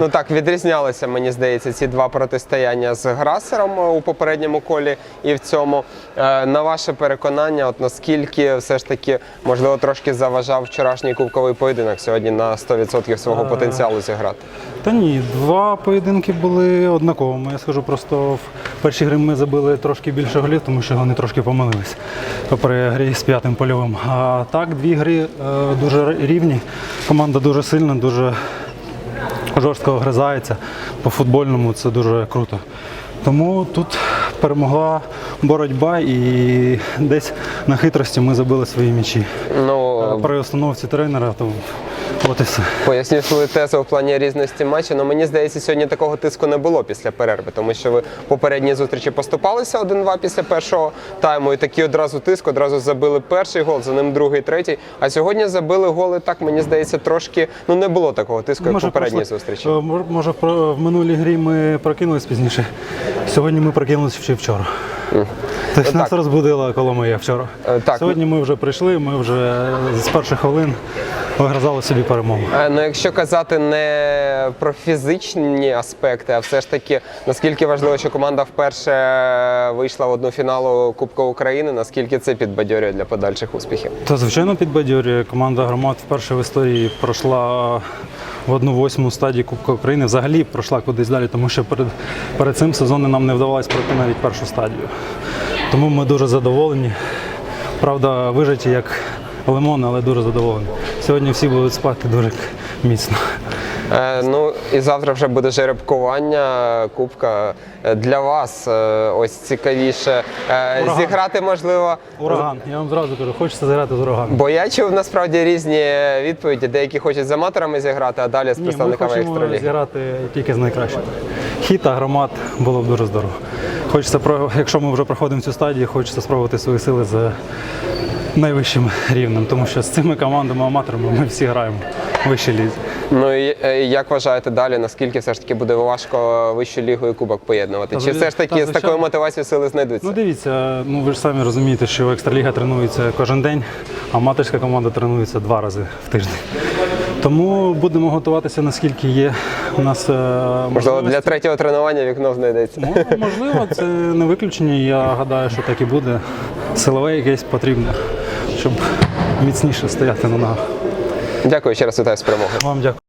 Ну так, відрізнялися, мені здається, ці два протистояння з Грасером у попередньому колі і в цьому. Е, На ваше переконання, от наскільки все ж таки можливо трошки заважав вчорашній кубковий поєдинок сьогодні на 100% свого потенціалу зіграти? Та ні, два поєдинки були однаковими. Я скажу, просто в першій грі ми забили трошки більше голів, тому що вони трошки помилились при грі з п'ятим польовим. А так, дві гри е, дуже рівні. Команда дуже сильна, дуже жорстко огризається. По футбольному це дуже круто. Тому тут перемогла боротьба і десь на хитрості ми забили свої м'ячі. Ну При установці тренера, то от і все. поясню свою тезу в плані різності матчу. Ну мені здається, сьогодні такого тиску не було після перерви, тому що ви в попередній зустрічі поступалися 1-2 після першого тайму, і такий одразу тиск, одразу забили перший гол, за ним другий, третій. А сьогодні забили голи так, мені здається, трошки ну не було такого тиску, як в попередній прошло- зустрічі. е, мож- Може, в про- в минулій грі ми прокинулись пізніше. Сьогодні ми прокинулися ще вчора. Тобто нас розбудила Коломия вчора. Е, так. Сьогодні ми вже прийшли, ми вже з перших хвилин вигризали собі перемогу. Е, Ну, якщо казати не про фізичні аспекти, а все ж таки, наскільки важливо, що команда вперше вийшла в одну фіналу Кубка України, наскільки це підбадьорює для подальших успіхів? Та звичайно підбадьорює. Команда громад вперше в історії пройшла в одну восьму стадію Кубка України. Взагалі пройшла кудись далі, тому що перед, перед цим сезоном нам не вдавалося пройти навіть першу стадію. Тому ми дуже задоволені. Правда, вижаті як лимон, але дуже задоволені. Сьогодні всі будуть спати дуже міцно. Е, ну і завтра вже буде жеребкування Кубка. Е, Для вас е, ось цікавіше е, Ураган. зіграти можливо. Ураган. Я вам зразу кажу, хочеться зіграти з ураганом. Бо я чув насправді різні відповіді. Деякі хочуть з аматорами зіграти, а далі з Ні, ми представниками хочемо зіграти тільки з найкращими. Хіт та громад було б дуже здорово. Хочеться, про- якщо ми вже проходимо цю стадію, хочеться спробувати свої сили з найвищим рівнем, тому що з цими командами-аматорами ми всі граємо в вищій лізі. Ну і е, як вважаєте далі, наскільки все ж таки буде важко вищу лігу і кубок поєднувати? Та, Чи все ж таки та, з такою мотивацією сили знайдуться? Ну дивіться, ну ви ж самі розумієте, що екстраліга тренується кожен день, а аматорська команда тренується два рази в тиждень. Тому будемо готуватися наскільки є у нас е, Можливо, для третього тренування вікно знайдеться. Ну, можливо, це не виключення. Я гадаю, що так і буде. Силове якесь потрібне, щоб міцніше стояти на ногах. Дякую ще раз вітаю з перемогою. Вам дякую.